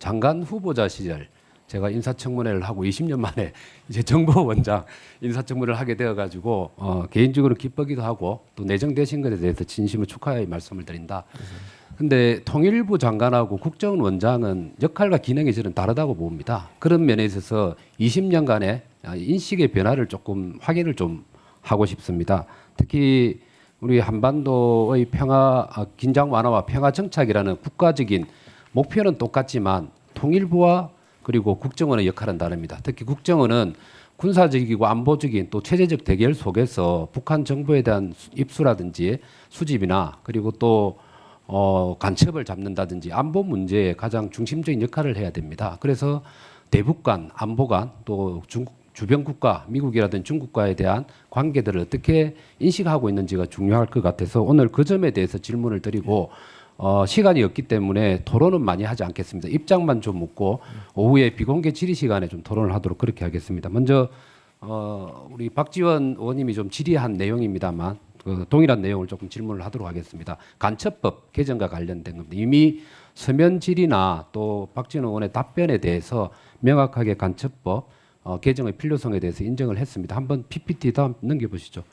장관 후보자 시절 제가 인사청문회를 하고 20년 만에 이제 정보원장 인사청문회를 하게 되어가지고 어, 개인적으로 기쁘기도 하고 또 내정되신 것에 대해서 진심을 축하의 말씀을 드린다. 근데 통일부 장관하고 국정원장은 역할과 기능이 저는 다르다고 봅니다. 그런 면에 있어서 20년간의 인식의 변화를 조금 확인을 좀 하고 싶습니다. 특히 우리 한반도의 평화 아, 긴장 완화와 평화 정착이라는 국가적인 목표는 똑같지만 통일부와 그리고 국정원의 역할은 다릅니다. 특히 국정원은 군사적이고 안보적인 또 체제적 대결 속에서 북한 정부에 대한 수- 입수라든지 수집이나 그리고 또 어, 간첩을 잡는다든지 안보 문제에 가장 중심적인 역할을 해야 됩니다. 그래서 대북 간, 안보 간, 또 중국 주변 국가, 미국이라든 중국과에 대한 관계들을 어떻게 인식하고 있는지가 중요할 것 같아서 오늘 그 점에 대해서 질문을 드리고 어, 시간이 없기 때문에 토론은 많이 하지 않겠습니다. 입장만 좀 묻고 오후에 비공개 질의 시간에 좀 토론을 하도록 그렇게 하겠습니다. 먼저 어, 우리 박지원 의원님이 좀 질의한 내용입니다만 그 동일한 내용을 조금 질문을 하도록 하겠습니다. 간첩법 개정과 관련된 겁니다. 이미 서면 질의나 또 박지원 의원의 답변에 대해서 명확하게 간첩법 어, 개정의 필요성에 대해서 인정을 했습니다. 한번 PPT 다음 넘겨보시죠.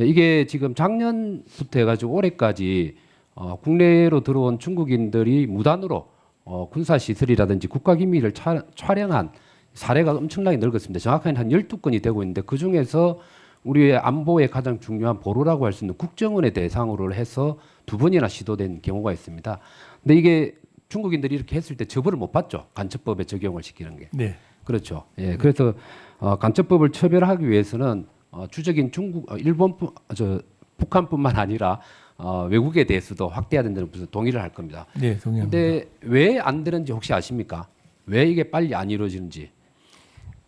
예, 이게 지금 작년부터 해가지고 올해까지 어, 국내로 들어온 중국인들이 무단으로 어, 군사 시설이라든지 국가 기밀을 차, 촬영한 사례가 엄청나게 늘었습니다. 정확하게는 한 12건이 되고 있는데 그 중에서 우리의 안보에 가장 중요한 보루라고 할 수 있는 국정원의 대상으로 해서 두 번이나 시도된 경우가 있습니다. 근데 이게 중국인들이 이렇게 했을 때 처벌을 못 받죠. 간첩법에 적용을 시키는 게. 네. 그렇죠. 예, 그래서 어, 간첩법을 처벌하기 위해서는 어, 주적인 중국, 어, 일본뿐, 어, 저 북한뿐만 아니라 어, 외국에 대해서도 확대해야 된다는 무슨 동의를 할 겁니다. 네, 동의합니다. 근데 왜 안 되는지 혹시 아십니까? 왜 이게 빨리 안 이루어지는지?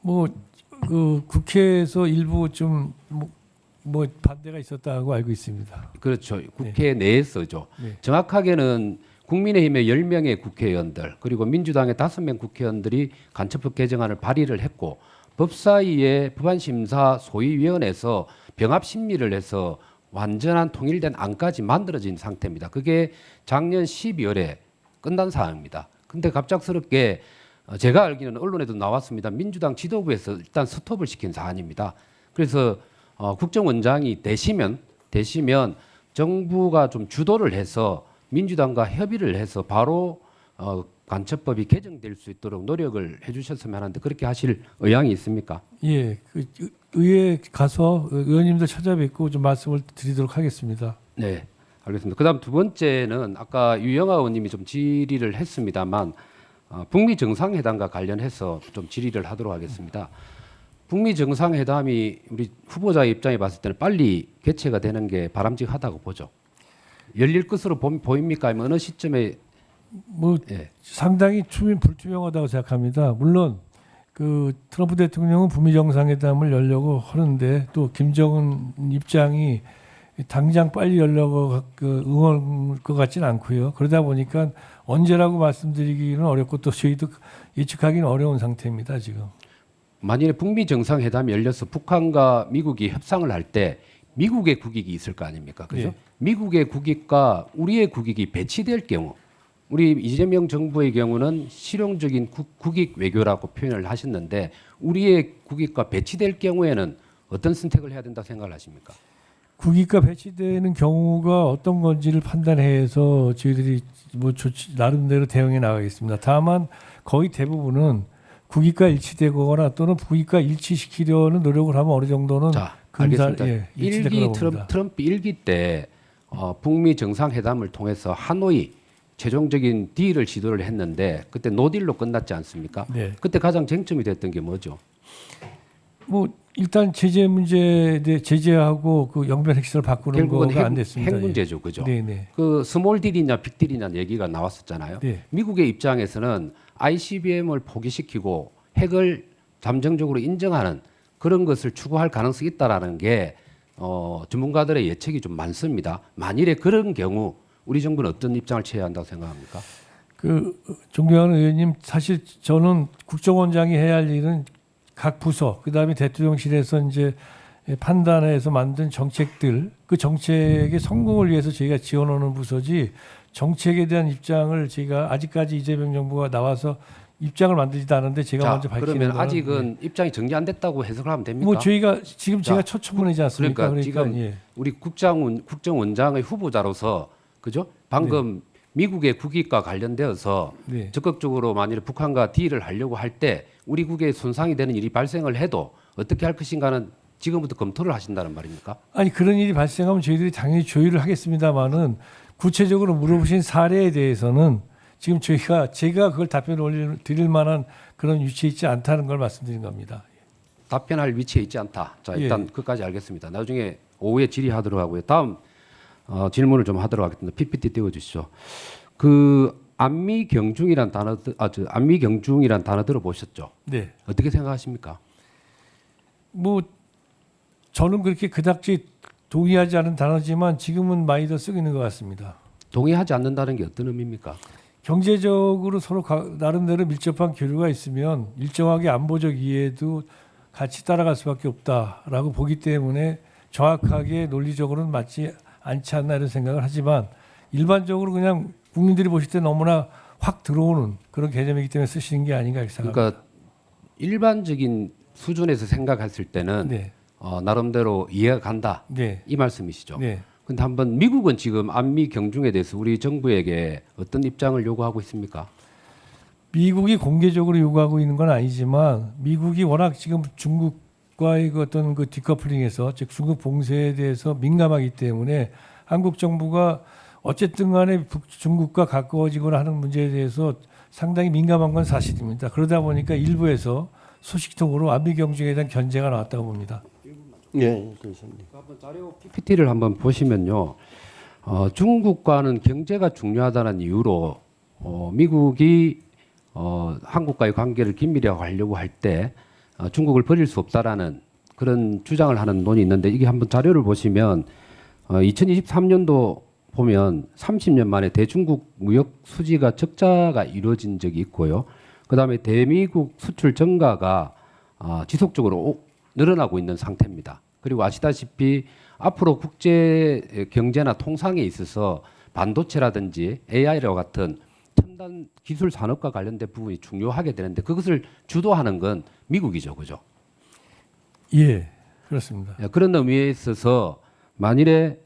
뭐 그 국회에서 일부 좀 뭐, 뭐 반대가 있었다고 알고 있습니다. 그렇죠. 국회 내에서죠. 네. 정확하게는 국민의힘의 10명의 국회의원들 그리고 민주당의 5명 국회의원들이 간첩법 개정안을 발의를 했고 법사위의 법안심사 소위위원회에서 병합 심리를 해서 완전한 통일된 안까지 만들어진 상태입니다. 그게 작년 12월에 끝난 사항입니다. 근데 갑작스럽게 어, 제가 알기로는 언론에도 나왔습니다. 민주당 지도부에서 일단 스톱을 시킨 사안입니다. 그래서 어, 국정원장이 되시면 되시면 정부가 좀 주도를 해서 민주당과 협의를 해서 바로 어, 간첩법이 개정될 수 있도록 노력을 해주셨으면 하는데 그렇게 하실 의향이 있습니까? 예, 그 의- 의회 가서 의원님들 찾아뵙고 좀 말씀을 드리도록 하겠습니다. 네, 알겠습니다. 그다음 두 번째는 아까 유영아 의원님이 좀 질의를 했습니다만 어, 북미 정상회담과 관련해서 좀 질의를 하도록 하겠습니다. 북미 정상회담이 우리 후보자의 입장에 봤을 때는 빨리 개최가 되는 게 바람직하다고 보죠. 열릴 것으로 보, 보입니까? 아니면 어느 시점에 뭐 예. 상당히 투명 불투명하다고 생각합니다. 물론 그 트럼프 대통령은 북미 정상회담을 열려고 하는데 또 김정은 입장이 당장 빨리 열려고 그 응원할 것 같지는 않고요. 그러다 보니까 언제라고 말씀드리기는 어렵고 또 저희도 예측하기는 어려운 상태입니다 지금. 만일에 북미 정상회담이 열려서 북한과 미국이 협상을 할 때 미국의 국익이 있을 거 아닙니까? 그죠? 예. 미국의 국익과 우리의 국익이 배치될 경우 우리 이재명 정부의 경우는 실용적인 국, 국익 외교라고 표현을 하셨는데 우리의 국익과 배치될 경우에는 어떤 선택을 해야 된다고 생각을 하십니까? 국익과 배치되는 경우가 어떤 건지를 판단해서 저희들이 뭐 조치 나름대로 대응해 나가겠습니다. 다만 거의 대부분은 국익과 일치되거나 또는 국익과 일치시키려는 노력을 하면 어느 정도는 자, 알겠습니다. 예, 일기 트럼. 트럼프 일기 때 어, 북미 정상회담을 통해서 하노이 최종적인 딜을 시도를 했는데 그때 노딜로 끝났지 않습니까? 네. 그때 가장 쟁점이 됐던 게 뭐죠? 뭐 일단 제재 문제에 대해 제재하고 그 영변 핵실을 바꾸는 결국은 거가 핵, 안 됐습니다. 핵 문제죠, 그죠? 네, 네. 그 스몰 딜이냐 빅 딜이냐 얘기가 나왔었잖아요. 네. 미국의 입장에서는 ICBM을 포기시키고 핵을 잠정적으로 인정하는 그런 것을 추구할 가능성이 있다라는 게 어, 전문가들의 예측이 좀 많습니다. 만일에 그런 경우 우리 정부는 어떤 입장을 취해야 한다고 생각합니까? 그 존경하는 의원님 사실 저는 국정원장이 해야 할 일은 각 부서 그다음에 대통령실에서 이제 판단해서 만든 정책들 그 정책의 성공을 위해서 저희가 지원하는 부서지 정책에 대한 입장을 제가 아직까지 이재명 정부가 나와서 입장을 만들지도 않은데 제가 자, 먼저 밝히는 그러면 아직은 입장이 정리 안 됐다고 해석을 하면 됩니까? 뭐 저희가 지금 자, 제가 첫 청문회지 않습니까? 그러니까 그러니까, 지금 예. 우리 국장원 국정원장의 후보자로서 그죠? 방금 미국의 국익과 관련되어서 네. 적극적으로 만일 북한과 딜을 하려고 할 때 우리 국에 손상이 되는 일이 발생을 해도 어떻게 할 것인가는 지금부터 검토를 하신다는 말입니까? 아니 그런 일이 발생하면 저희들이 당연히 조율을 하겠습니다만은 구체적으로 물어보신 사례에 대해서는 지금 저희가 제가 그걸 답변을 드릴 만한 그런 위치에 있지 않다는 걸 말씀드린 겁니다. 답변할 위치에 있지 않다. 자 예. 일단 그까지 알겠습니다. 나중에 오후에 질의하도록 하고요. 다음 어, 질문을 좀 하도록 하겠습니다. PPT 띄워주시죠. 그 안미 경중이란 단어, 아저 안미 경중이란 단어 들어보셨죠? 네. 어떻게 생각하십니까? 뭐 저는 그렇게 그닥지 동의하지 않은 단어지만 지금은 많이 더 쓰고 있는 것 같습니다. 동의하지 않는다는 게 어떤 의미입니까? 경제적으로 서로 가- 나름대로 밀접한 교류가 있으면 일정하게 안보적 이해도 같이 따라갈 수밖에 없다라고 보기 때문에 정확하게 논리적으로는 맞지 않지 않나 이런 생각을 하지만 일반적으로 그냥 국민들이 보실 때 너무나 확 들어오는 그런 개념이기 때문에 쓰시는 게 아닌가 이렇게 생각합니다. 그러니까 일반적인 수준에서 생각했을 때는 네, 어, 나름대로 이해가 간다 네, 이 말씀이시죠. 네. 근데 한번 미국은 지금 안미 경중에 대해서 우리 정부에게 어떤 입장을 요구하고 있습니까? 미국이 공개적으로 요구하고 있는 건 아니지만 미국이 워낙 지금 중국 과의 그 어떤 그 디커플링에서 즉 중국 봉쇄에 대해서 민감하기 때문에 한국 정부가 어쨌든 간에 북- 중국과 가까워지거나 하는 문제에 대해서 상당히 민감한 건 사실입니다. 그러다 보니까 일부에서 소식통으로 안미 경중에 대한 견제가 나왔다고 봅니다. 예, 교수님. 한번 자료 PPT를 한번 보시면요. 어, 중국과는 경제가 중요하다는 이유로 어, 미국이 어, 한국과의 관계를 긴밀히 하려고 할때 어, 중국을 버릴 수 없다라는 그런 주장을 하는 논이 있는데 이게 한번 자료를 보시면 어, 2023년도 보면 30년 만에 대중국 무역 수지가 적자가 이루어진 적이 있고요. 그다음에 대미국 수출 증가가 아, 지속적으로 오- 늘어나고 있는 상태입니다. 그리고 아시다시피 앞으로 국제 경제나 통상에 있어서 반도체라든지 AI와 같은 첨단 기술 산업과 관련된 부분이 중요하게 되는데 그것을 주도하는 건 미국이죠, 그죠? 예, 그렇습니다. 예, 그런 의미에 있어서 만일에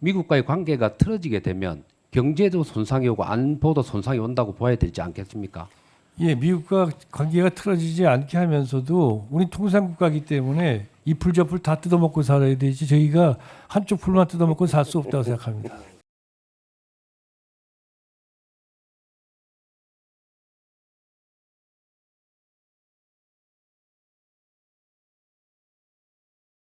미국과의 관계가 틀어지게 되면 경제도 손상이 오고 안보도 손상이 온다고 봐야 되지 않겠습니까? 예, 미국과 관계가 틀어지지 않게 하면서도 우리 통상 국가이기 때문에 이 풀 저풀 다 뜯어먹고 살아야 되지 저희가 한쪽 풀만 뜯어먹고 살 수 없다고 생각합니다.